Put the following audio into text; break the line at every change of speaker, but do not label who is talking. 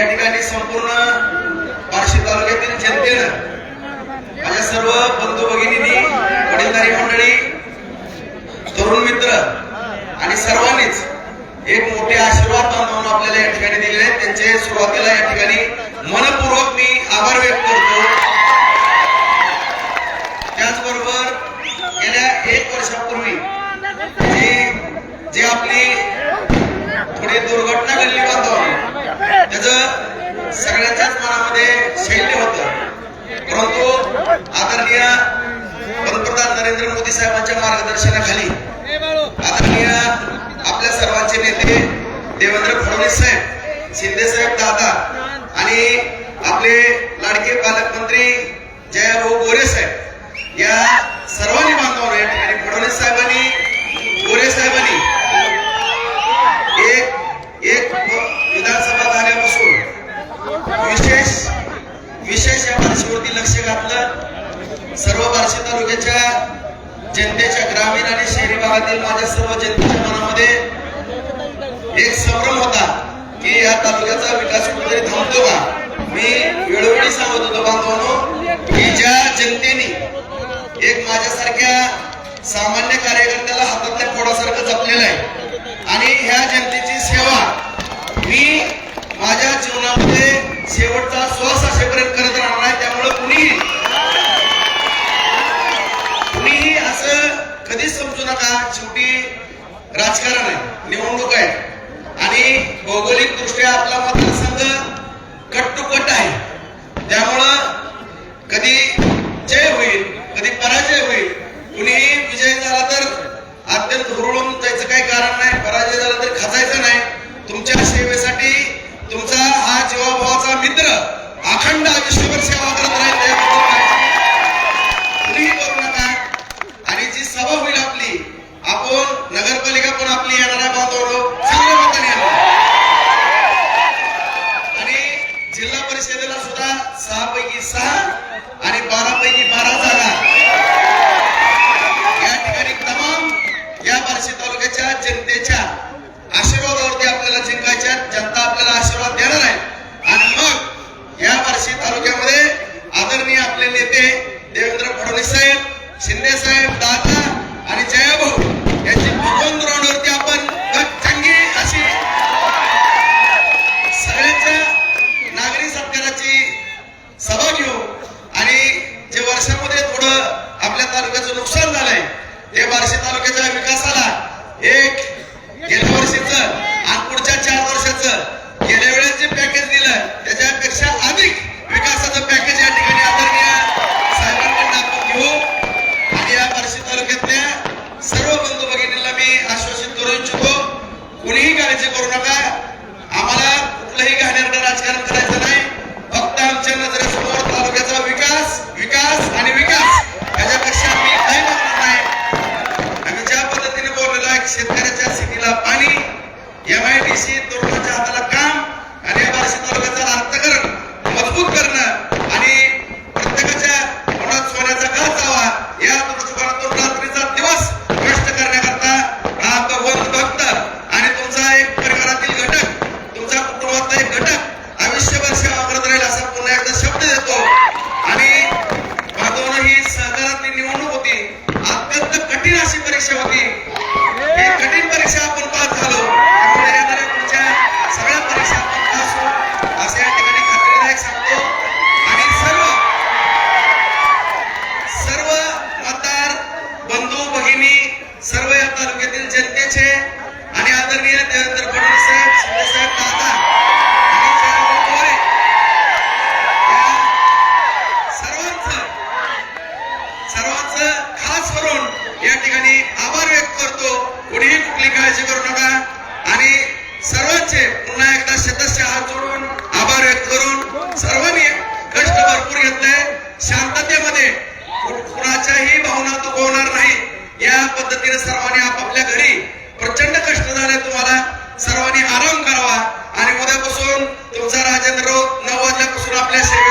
या ठिकाणी संपूर्ण बार्शी तालुक्यातील जनतेनं माझ्या सर्व बंधू भगिनी वडीलधारी मंडळी तरुण मित्र आणि सर्वांनीच एक मोठे आशीर्वाद म्हणून आपल्याला या ठिकाणी दिलेले आहेत. त्यांचे सुरुवातीला या ठिकाणी मनपूर्वक मी आभार व्यक्त करतो. त्याचबरोबर गेल्या एक वर्षापूर्वी जी जी आपली थोडी दुर्घटना घडली त्याच सगळ्यांच्याच मनामध्ये शैल्य होत. परंतु आदरणीय पंतप्रधान नरेंद्र मोदी साहेबांच्या मार्गदर्शनाखाली आदरणीय आपल्या सर्वांचे नेते देवेंद्र फडणवीस साहेब शिंदे साहेब दादा आणि आपले लाडके पालकमंत्री जयाभाऊ गोरे साहेब या सर्वांनी बांधवांना या ठिकाणी फडणवीस साहेबांनी गोरे साहेबांनी एक एक विधानसभा झाल्यापासून विशेष भाषेवरती लक्ष घातलं. सर्व बार्शी तालुक्याच्या जनतेच्या ग्रामीण आणि शहरी भागातील माझ्या सर्व जनतेच्या मनामध्ये एक संभ्रम होता की या तालुक्याचा विकास कुठेतरी थांबतो का? मी वेळोवेळी सांगत होतो बांधवांनो की ज्या जनतेने एक माझ्यासारख्या सामान्य कार्यकर्त्याला हातातल्या फोडासारखं जपलेलं आहे आणि ह्या जनतेची सेवा मी माझ्या जीवनामध्ये शेवटचा श्वास असेपर्यंत करत राहणार आहे. राजकारण आहे. निवडणूक आहे. आणि भौगोलिक दृष्ट्या आपला मतदारसंघ कट टू कट आहे. त्यामुळं कधी जय होईल कधी पराजय होईल कुणीही विजय झाला तर अत्यंत हुरळून जायचं काही कारण नाही पराजय झाला तर खचायचं नाही. तुमच्या सेवेसाठी तुमचा हा जीवाभावाचा मित्र अखंड आयुष्यभर सेवा करत राहील कुणीही करू नका. आणि जी सभा होईल आपली आपण नगर आपली येणार सभा घेऊ आणि जे वर्षामध्ये थोडं आपल्या तालुक्याचं नुकसान झालंय ते बार्शी तालुक्याच्या विकासाला एक गेल्या वर्षीच आणि पुढच्या चार वर्षाचं गेल्या वेळेस जे पॅकेज दिलं त्याच्यापेक्षा अधिक विकासाचं पॅकेज या ठिकाणी आदरणीय साहेबांकडून आपण घेऊ. आणि या बार्शी तालुक्यातल्या सर्व बंधू भगिनींना मी आश्वासित करू इच्छितो कुणीही काळजी करू नका. आम्हाला कुठलंही घाणेरडं राजकारण करायचं नाही. विकास विकास आणि विकास याच्यापेक्षा मी काही मागणार नाही आम्ही ज्या पद्धतीने बोललेलो आहे शेतकऱ्याच्या शेतीला पाणी एम आय डी सी तरुणाच्या हाताला काम आणि या बार्शी तालुक्याचं अर्थकरण मजबूत करणं आणि प्रत्येकाच्या मनात सोन्याचा घात जावा या दृष्टिकोनातून रात्रीचा दिवस कष्ट करण्याकरता हा भगवंत भक्त आणि तुमचा एक परिवारातील घटक तुमच्या कुटुंबातला एक घटक आयुष्यभर सेवा करत राहील असा पुन्हा एकदा शब्द देतो आणि बांधवनं ही सहकारातली निवडणूक होती अत्यंत कठीण अशी परीक्षा होती ही कठीण परीक्षा आपण पास झालो त्यामुळे येणाऱ्या पुढच्या सगळ्या परीक्षा आपण पास होऊ असं या ठिकाणी खात्रीदायक सांगतो आणि सर्व सर्व मतदार बंधू भगिनी सर्व या तालुक्यातील जनतेचे आणि आदरणीय देवेंद्र फडणवीस साहेब शिंदे साहेब दादा आणि जयभाऊ गोरे या सर्वांचं सर्वांचं खास करून या ठिकाणी आभार व्यक्त करतो. कुणीही कुठली काळजी करू नका. आणि सर्वांचे पुन्हा एकदा शतस्य हात जोडून आभार व्यक्त करून सर्वांनी कष्ट भरपूर घेतलंय. शांततेमध्ये कुणाच्याही भावना दुखवणार नाही. या पद्धतीने सर्वांनी आपापल्या घरी प्रचंड कष्ट झाले तुम्हाला. सर्वांनी आराम करावा. आणि उद्यापासून तुमचा राजेंद्र नऊ वाजल्यापासून आपल्या सेवेसाठी